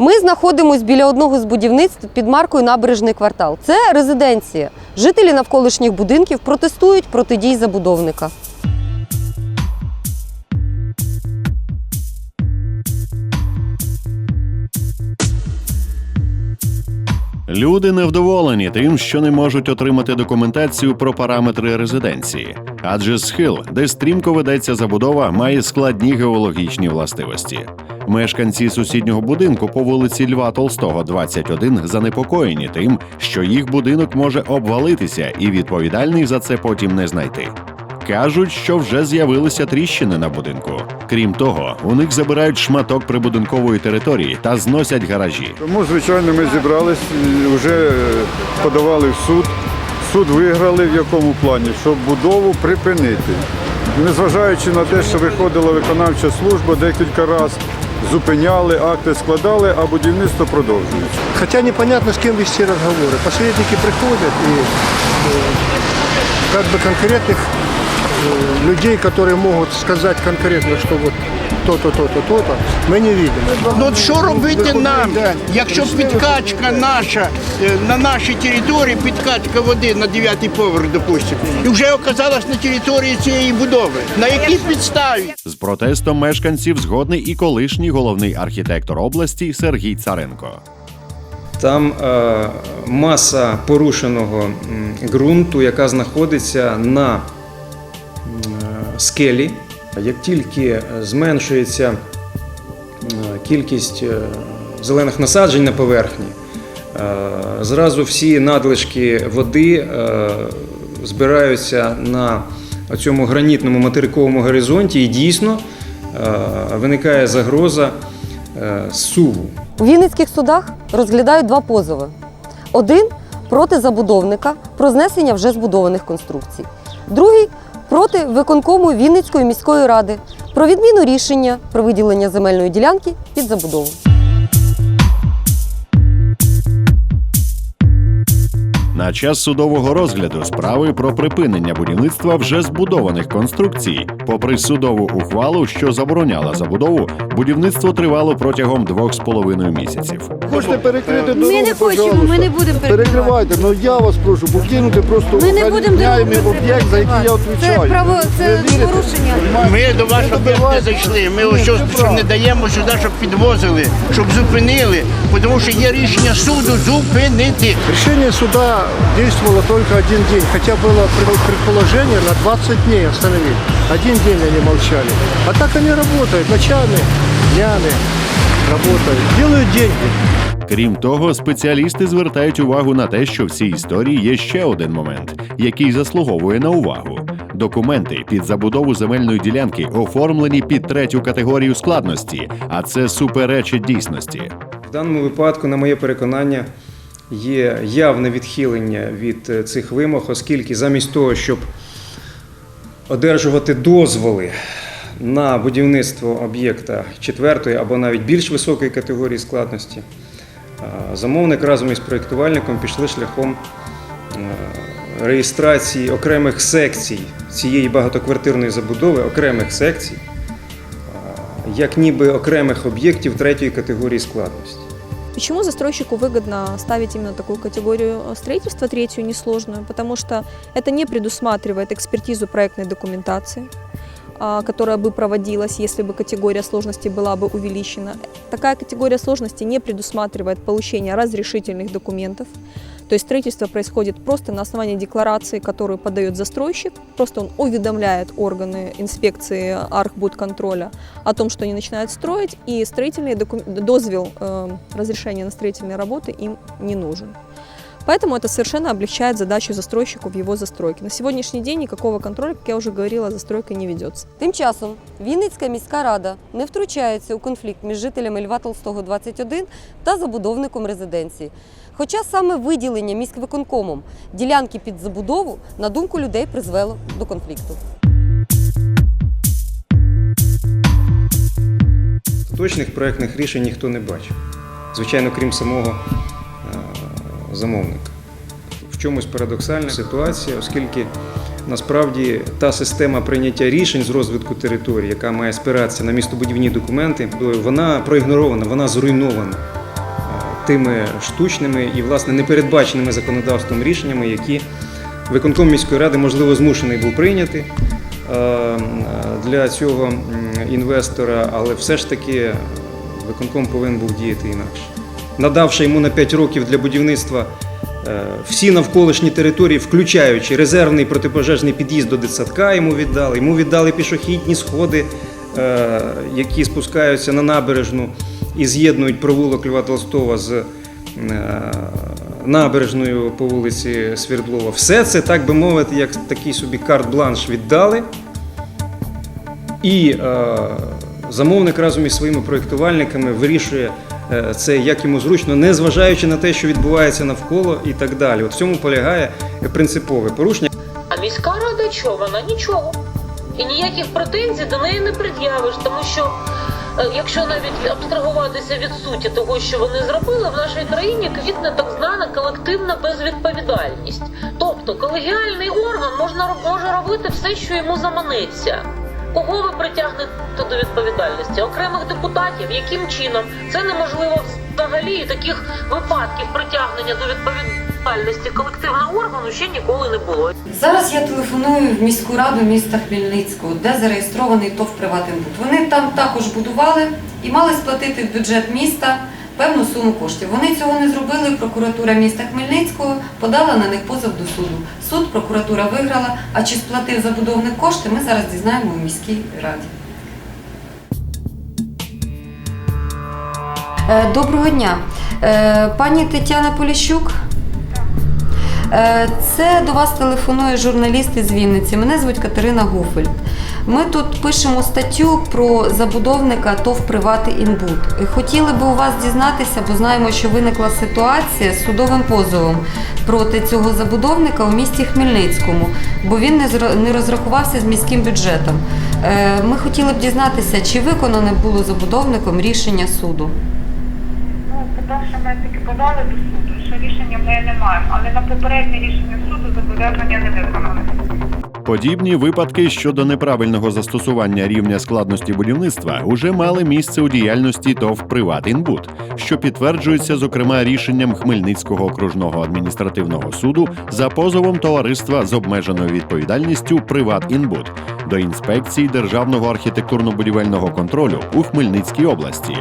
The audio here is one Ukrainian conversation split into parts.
Ми знаходимося біля одного з будівництв під маркою Набережний квартал. Це резиденція. Жителі навколишніх будинків протестують проти дій забудовника. Люди невдоволені тим, що не можуть отримати документацію про параметри резиденції, адже схил, де стрімко ведеться забудова, має складні геологічні властивості. Мешканці сусіднього будинку по вулиці Льва Толстого, 21, занепокоєні тим, що їх будинок може обвалитися, і відповідальних за це потім не знайти Кажуть, що вже з'явилися тріщини на будинку. Крім того, у них забирають шматок прибудинкової території та зносять гаражі. Тому, звичайно, ми зібрались і вже подавали в суд. Суд виграли в якому плані, щоб будову припинити. Незважаючи на те, що виходила виконавча служба декілька разів, зупиняли, акти складали, а будівництво продовжується. Хотя непонятно, с кем вести разговоры. Посредники приходят и э, как бы конкретных э, людей, которые могут сказать конкретно, что вот то-то, то-то, то-то, мы не видим. Ну от що робити нам, якщо підкачка наша е, на нашій території, підкачка води на 9 поверх, допустимо, і вже оказалась на території цієї будови. На якій підставі? З протестом мешканців згодний і колишній головний архітектор області Сергій Царенко. Там е, маса порушеного м, ґрунту, яка знаходиться на скелі. Як тільки зменшується е, кількість е, зелених насаджень на поверхні, е, зразу всі надлишки води збираються на цьому гранітному материковому горизонті, і дійсно виникає загроза суву. У Вінницьких судах розглядають два позови: один проти забудовника про знесення вже збудованих конструкцій, другий проти виконкому Вінницької міської ради про відміну рішення про виділення земельної ділянки під забудову. На час судового розгляду справи про припинення будівництва вже збудованих конструкцій, попри судову ухвалу, що забороняла забудову, будівництво тривало протягом двох з половиною місяців. Хочете перекрити дорогу, Ми не хочемо, пожалуйста. ми не будемо перекривати. Перекривайте, ну я вас прошу, покинути просто Ми не будемо охороняємий дорогу об'єкт, за який я Це відповідаю. право, це вірите? порушення. Ми до вас об'єкт не зайшли. Ми ось що, що не даємо сюди, щоб підвозили, щоб зупинили, тому що є рішення суду зупинити. Решение суда действовало только один день, хотя было пред- предположение на 20 дней остановить. Один день они молчали. А так они работают, ночами, днями работают, делают деньги. Крім того, спеціалісти звертають увагу на те, що в цій історії є ще один момент, який заслуговує на увагу. Документи під забудову земельної ділянки оформлені під третю категорію складності, а це суперечить дійсності. В даному випадку, на моє переконання, є явне відхилення від е, цих вимог, оскільки замість того, щоб одержувати дозволи на будівництво об'єкта четвертої або навіть більш високої категорії складності, замовник разом із проєктувальником пішли шляхом е, реєстрації окремих секцій цієї багатоквартирної забудови, окремих секцій, як ніби окремих об'єктів третьої категорії складності. Почему застройщику выгодно ставить именно такую категорию э, строительства, третью несложную? Потому что это не предусматривает экспертизу проектной документации, а, которая бы проводилась, если бы категория сложности была бы увеличена. Такая категория сложности не предусматривает получение разрешительных документов. То есть строительство происходит просто на основании декларации, которую подает застройщик. Просто он уведомляет органы инспекции Архбудконтроля о том, что они начинают строить, и строительный докум- дозвел э, разрешения на строительные работы им не нужен. Поэтому это совершенно облегчает задачу застройщику в его застройке. На сегодняшний день никакого контроля, как я уже говорила, застройкой не ведется. Тим часом Вінницька міська рада не втручається у конфлікт між жителями Льва Толстого 21 та забудовником резиденції. Хоча саме виділення міськвиконкомом ділянки під забудову, на думку людей, призвело до конфлікту. Точних проєктних рішень ніхто не бачив. Звичайно, крім самого замовника. В чомусь парадоксальна ситуація, оскільки насправді та система прийняття рішень з розвитку території, яка має спиратися на містобудівні документи, вона проігнорована, вона зруйнована. тими штучними і власне непередбаченими законодавством рішеннями, які виконком міської ради можливо змушений був прийняти е, для цього інвестора, але все ж таки виконком повинен був діяти інакше. Надавши йому на 5 років для будівництва е, всі навколишні території, включаючи резервний протипожежний під'їзд до дитсадка, йому віддали, йому віддали пішохідні сходи, е, які спускаються на набережну і з'єднують провулок Льва Толстого з е, набережною по вулиці Свердлова. Все це, так би мовити, як такий собі карт-бланш віддали. І е, замовник разом із своїми проєктувальниками вирішує це як йому зручно, не зважаючи на те, що відбувається навколо і так далі. От в цьому полягає принципове порушення. А міська рада що? Вона нічого. І ніяких претензій до неї не пред'явиш, тому що е, якщо навіть абстрагуватися від суті того, що вони зробили, в нашій країні квітне так звана колективна безвідповідальність. Тобто колегіальний орган можна може робити все, що йому заманеться. Кого ви притягнете до відповідальності? Окремих депутатів? Яким чином? Це неможливо взагалі таких випадків притягнення до відповідальності колективного органу ще ніколи не було. Зараз я телефоную в міську раду міста Хмельницького, де зареєстрований ТОВ «Приватинбуд». Вони там також будували і мали сплатити в бюджет міста певну суму коштів. Вони цього не зробили. Прокуратура міста Хмельницького подала на них позов до суду. Суд прокуратура виграла. А чи сплатив забудовник кошти, ми зараз дізнаємо у міській раді. Е, Доброго дня. Е, Пані Тетяна Поліщук. Е, Це до вас телефонує журналіст із Вінниці. Мене звуть Катерина Гуфельд. Ми тут пишемо статтю про забудовника ТОВ «Привати Інбуд». Хотіли би у вас дізнатися, бо знаємо, що виникла ситуація з судовим позовом проти цього забудовника у місті Хмельницькому, бо він не розрахувався з міським бюджетом. Е, Ми хотіли б дізнатися, чи виконане було забудовником рішення суду. По-перше, ми таки подали до суду, що рішення ми не маємо, але на попереднє рішення суду зобов'язання не виконали. Подібні випадки щодо неправильного застосування рівня складності будівництва уже мали місце у діяльності ТОВ «Приватінбуд», що підтверджується зокрема рішенням Хмельницького окружного адміністративного суду за позовом товариства з обмеженою відповідальністю «Приватінбуд» до інспекції Державного архітектурно-будівельного контролю у Хмельницькій області.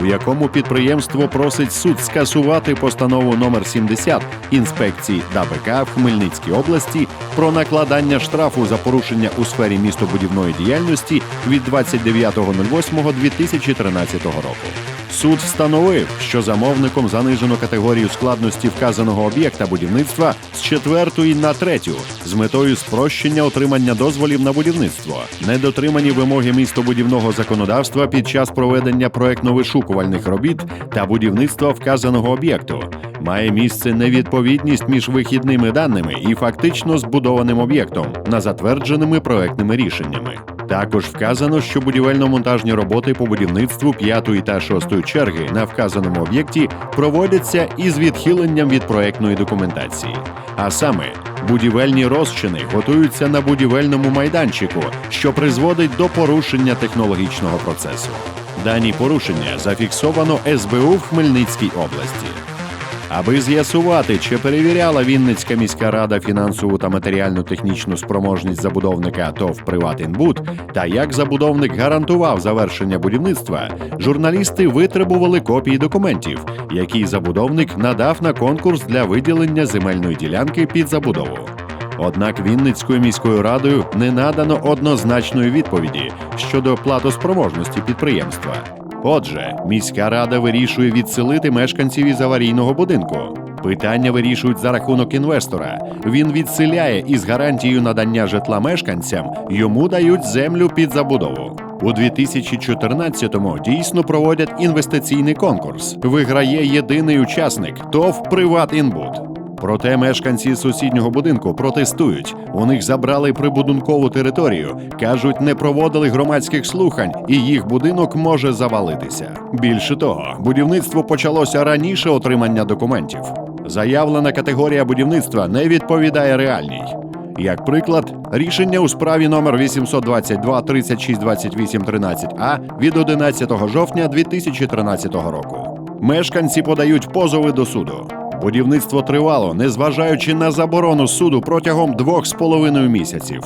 У якому підприємство просить суд скасувати постанову номер 70 інспекції ДАБК в Хмельницькій області про накладання штрафу за порушення у сфері містобудівної діяльності від 29.08.2013 року. Суд встановив, що замовником занижено категорію складності вказаного об'єкта будівництва з четвертої на третю з метою спрощення отримання дозволів на будівництво, недотримані вимоги містобудівного законодавства під час проведення проектно-вишукувальних робіт та будівництва вказаного об'єкту. Має місце невідповідність між вихідними даними і фактично збудованим об'єктом на затвердженими проектними рішеннями. Також вказано, що будівельно-монтажні роботи по будівництву п'ятої та шостої черги на вказаному об'єкті проводяться із відхиленням від проектної документації. А саме, будівельні розчини готуються на будівельному майданчику, що призводить до порушення технологічного процесу. Дані порушення зафіксовано СБУ в Хмельницькій області. Аби з'ясувати, чи перевіряла Вінницька міська рада фінансову та матеріально-технічну спроможність забудовника ТОВ «Приватінбуд» та як забудовник гарантував завершення будівництва, журналісти витребували копії документів, які забудовник надав на конкурс для виділення земельної ділянки під забудову. Однак Вінницькою міською радою не надано однозначної відповіді щодо платоспроможності підприємства. Отже, міська рада вирішує відселити мешканців із аварійного будинку. Питання вирішують за рахунок інвестора. Він відселяє із гарантією надання житла мешканцям, йому дають землю під забудову. У 2014-му дійсно проводять інвестиційний конкурс. Виграє єдиний учасник ТОВ «Приватінбуд». Проте мешканці сусіднього будинку протестують. У них забрали прибудинкову територію. кажуть, не проводили громадських слухань, і їх будинок може завалитися. Більше того, будівництво почалося раніше отримання документів. Заявлена категорія будівництва не відповідає реальній. Як приклад, рішення у справі номер 822 36 28 13 а від 11 жовтня 2013 року. Мешканці подають позови до суду. Будівництво тривало, незважаючи на заборону суду протягом двох з половиною місяців.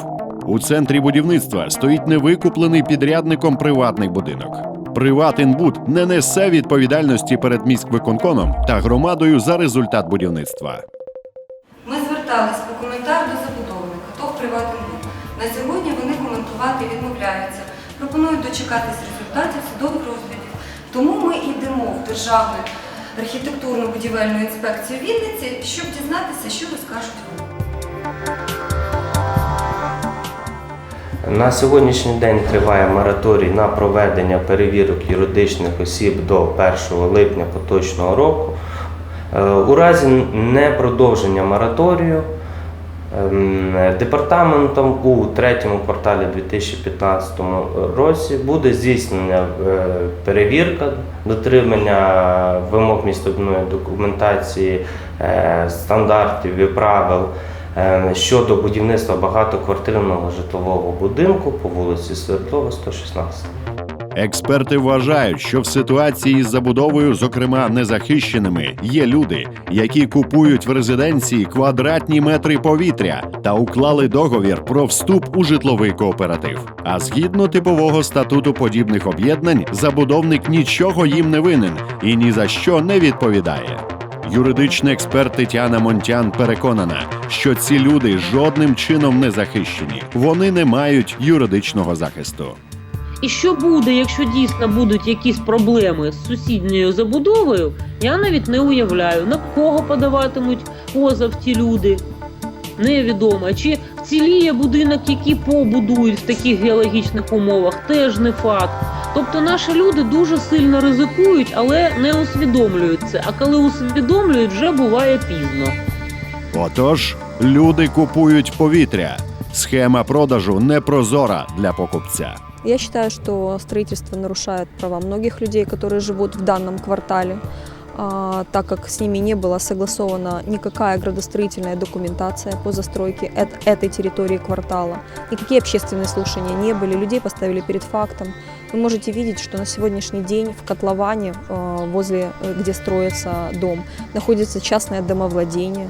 У центрі будівництва стоїть невикуплений підрядником приватний будинок. Приватинбуд не несе відповідальності перед міськвиконкомом та громадою за результат будівництва. Ми звертались по коментар до забудовника, ТОВ «Приватний Буд». На сьогодні вони коментувати відмовляються, пропонують дочекатись результатів судових розглядів. Тому ми йдемо в Державну архітектурну будівельну інспекцію Вінниці, щоб дізнатися, що розкажуть вони. На сьогоднішній день триває мораторій на проведення перевірок юридичних осіб до 1 липня поточного року. Е, У разі непродовження мораторію департаментом у третьому кварталі 2015 році буде здійснена е, перевірка дотримання вимог містобудівної документації, е, стандартів і правил е, щодо будівництва багатоквартирного житлового будинку по вулиці Свердлова, 116. Експерти вважають, що в ситуації з забудовою, зокрема незахищеними, є люди, які купують в резиденції квадратні метри повітря та уклали договір про вступ у житловий кооператив. А згідно типового статуту подібних об'єднань, забудовник нічого їм не винен і ні за що не відповідає. Юридичний експерт Тетяна Монтян переконана, що ці люди жодним чином не захищені. Вони не мають юридичного захисту. І що буде, якщо дійсно будуть якісь проблеми з сусідньою забудовою, я навіть не уявляю, на кого подаватимуть позов ті люди. Невідомо. Чи вціліє будинок, який побудують в таких геологічних умовах, теж не факт. Тобто наші люди дуже сильно ризикують, але не усвідомлюють це. А коли усвідомлюють, вже буває пізно. Отож, люди купують повітря. Схема продажу непрозора для покупця. Я считаю, что строительство нарушает права многих людей, которые живут в данном квартале, а, так как с ними не была согласована никакая градостроительная документация по застройке эт- этой территории квартала. Никакие общественные слушания не были, людей поставили перед фактом. Вы можете видеть, что на сегодняшний день в котловане, э, возле, э, где строится дом, находится частное домовладение.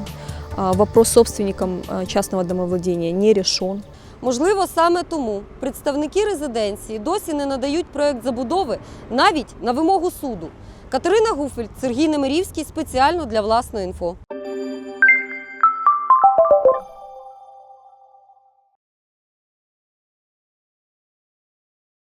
А, Вопрос с собственником э, частного домовладения не решен. Можливо, саме тому представники резиденції досі не надають проект забудови навіть на вимогу суду. Катерина Гуфель, Сергій Немирівський спеціально для власної інфо.